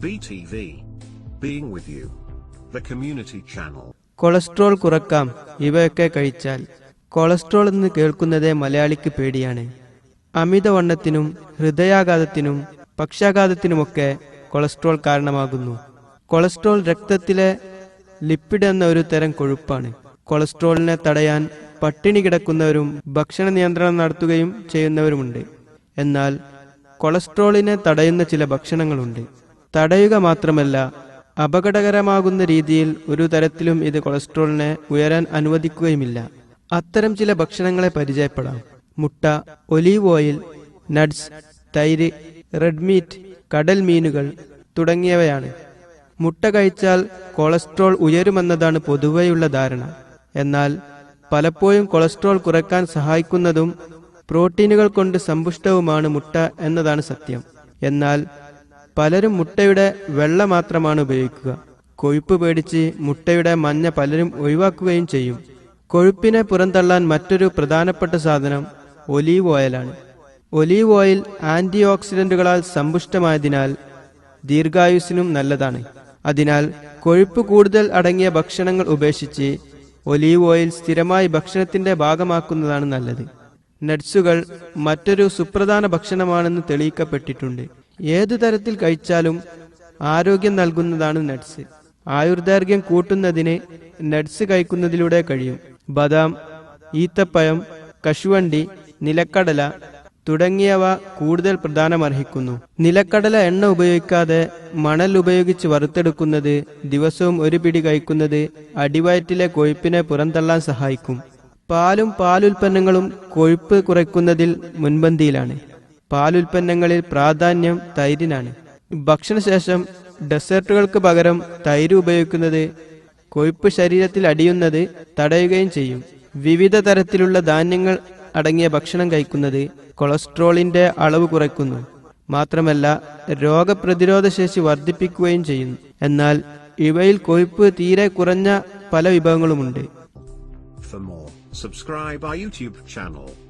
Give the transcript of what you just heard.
BTV. Being with you. The community channel. Cholesterol കുറക്കാം ഇവയൊക്കെ കഴിച്ചാൽ cholesterol എന്ന് കേൾക്കുന്നതേ മലയാളിക്ക് പേടിയാണ് അമിതവണ്ണത്തിനും ഹൃദയാഘാതത്തിനും പക്ഷാഘാതത്തിനുമൊക്കെ കൊളസ്ട്രോൾ കാരണമാകുന്നു കൊളസ്ട്രോൾ രക്തത്തിലെ ലിപ്പിഡ് എന്ന ഒരു തരം കൊഴുപ്പാണ് കൊളസ്ട്രോളിനെ തടയാൻ പട്ടിണി കിടക്കുന്നവരും ഭക്ഷണ നിയന്ത്രണം നടത്തുകയും ചെയ്യുന്നവരുമുണ്ട് എന്നാൽ കൊളസ്ട്രോളിനെ തടയുന്ന ചില ഭക്ഷണങ്ങളുണ്ട് തടയുക മാത്രമല്ല അപകടകരമാകുന്ന രീതിയിൽ ഒരു തരത്തിലും ഇത് കൊളസ്ട്രോളിനെ ഉയരാൻ അനുവദിക്കുകയുമില്ല. അത്തരം ചില ഭക്ഷണങ്ങളെ പരിചയപ്പെടാം. മുട്ട ഒലീവ് ഓയിൽ നട്സ് തൈര് റെഡ് മീറ്റ് കടൽ മീനുകൾ തുടങ്ങിയവയാണ്. മുട്ട കഴിച്ചാൽ കൊളസ്ട്രോൾ ഉയരുമെന്നതാണ് പൊതുവെയുള്ള ധാരണ. എന്നാൽ പലപ്പോഴും കൊളസ്ട്രോൾ കുറയ്ക്കാൻ സഹായിക്കുന്നതും പ്രോട്ടീനുകൾ കൊണ്ട് സമ്പുഷ്ടവുമാണ് മുട്ട എന്നതാണ് സത്യം. എന്നാൽ പലരും മുട്ടയുടെ വെള്ള മാത്രമാണ് ഉപയോഗിക്കുക. കൊഴുപ്പ് പേടിച്ച് മുട്ടയുടെ മഞ്ഞ പലരും ഒഴിവാക്കുകയും ചെയ്യും. കൊഴുപ്പിനെ പുറന്തള്ളാൻ മറ്റൊരു പ്രധാനപ്പെട്ട സാധനം ഒലീവ് ഓയിലാണ്. ഒലീവ് ഓയിൽ ആന്റി ഓക്സിഡന്റുകളാൽ സമ്പുഷ്ടമായതിനാൽ ദീർഘായുസിനും നല്ലതാണ്. അതിനാൽ കൊഴുപ്പ് കൂടുതൽ അടങ്ങിയ ഭക്ഷണങ്ങൾ ഉപേക്ഷിച്ച് ഒലീവ് ഓയിൽ സ്ഥിരമായി ഭക്ഷണത്തിന്റെ ഭാഗമാക്കുന്നതാണ് നല്ലത്. നട്സുകൾ മറ്റൊരു സുപ്രധാന ഭക്ഷണമാണെന്ന് തെളിയിക്കപ്പെട്ടിട്ടുണ്ട്. ഏതു തരത്തിൽ കഴിച്ചാലും ആരോഗ്യം നൽകുന്നതാണ് നട്സ്. ആയുർദൈർഘ്യം കൂട്ടുന്നതിന് നട്സ് കഴിക്കുന്നതിലൂടെ കഴിയും. ബദാം ഈത്തപ്പഴം കശുവണ്ടി നിലക്കടല തുടങ്ങിയവ കൂടുതൽ പ്രധാനമർഹിക്കുന്നു. നിലക്കടല എണ്ണ ഉപയോഗിക്കാതെ മണൽ ഉപയോഗിച്ച് വറുത്തെടുക്കുന്നത് ദിവസവും ഒരു പിടി കഴിക്കുന്നത് അടിവയറ്റിലെ കൊഴുപ്പിനെ പുറന്തള്ളാൻ സഹായിക്കും. പാലും പാലുൽപ്പന്നങ്ങളും കൊഴുപ്പ് കുറയ്ക്കുന്നതിൽ മുൻപന്തിയിലാണ്. പാലുൽപ്പന്നങ്ങളിൽ പ്രാധാന്യം തൈരിനാണ്. ഭക്ഷണശേഷം ഡെസേർട്ടുകൾക്ക് പകരം തൈര് ഉപയോഗിക്കുന്നത് കൊഴുപ്പ് ശരീരത്തിൽ അടിയുന്നത് തടയുകയും ചെയ്യും. വിവിധ തരത്തിലുള്ള ധാന്യങ്ങൾ അടങ്ങിയ ഭക്ഷണം കഴിക്കുന്നത് കൊളസ്ട്രോളിന്റെ അളവ് കുറയ്ക്കുന്നു. മാത്രമല്ല രോഗപ്രതിരോധ ശേഷി വർദ്ധിപ്പിക്കുകയും ചെയ്യുന്നു എന്നാൽ ഇവയിൽ കൊഴുപ്പ് തീരെ കുറഞ്ഞ പല വിഭവങ്ങളുമുണ്ട്. For more, subscribe our YouTube channel.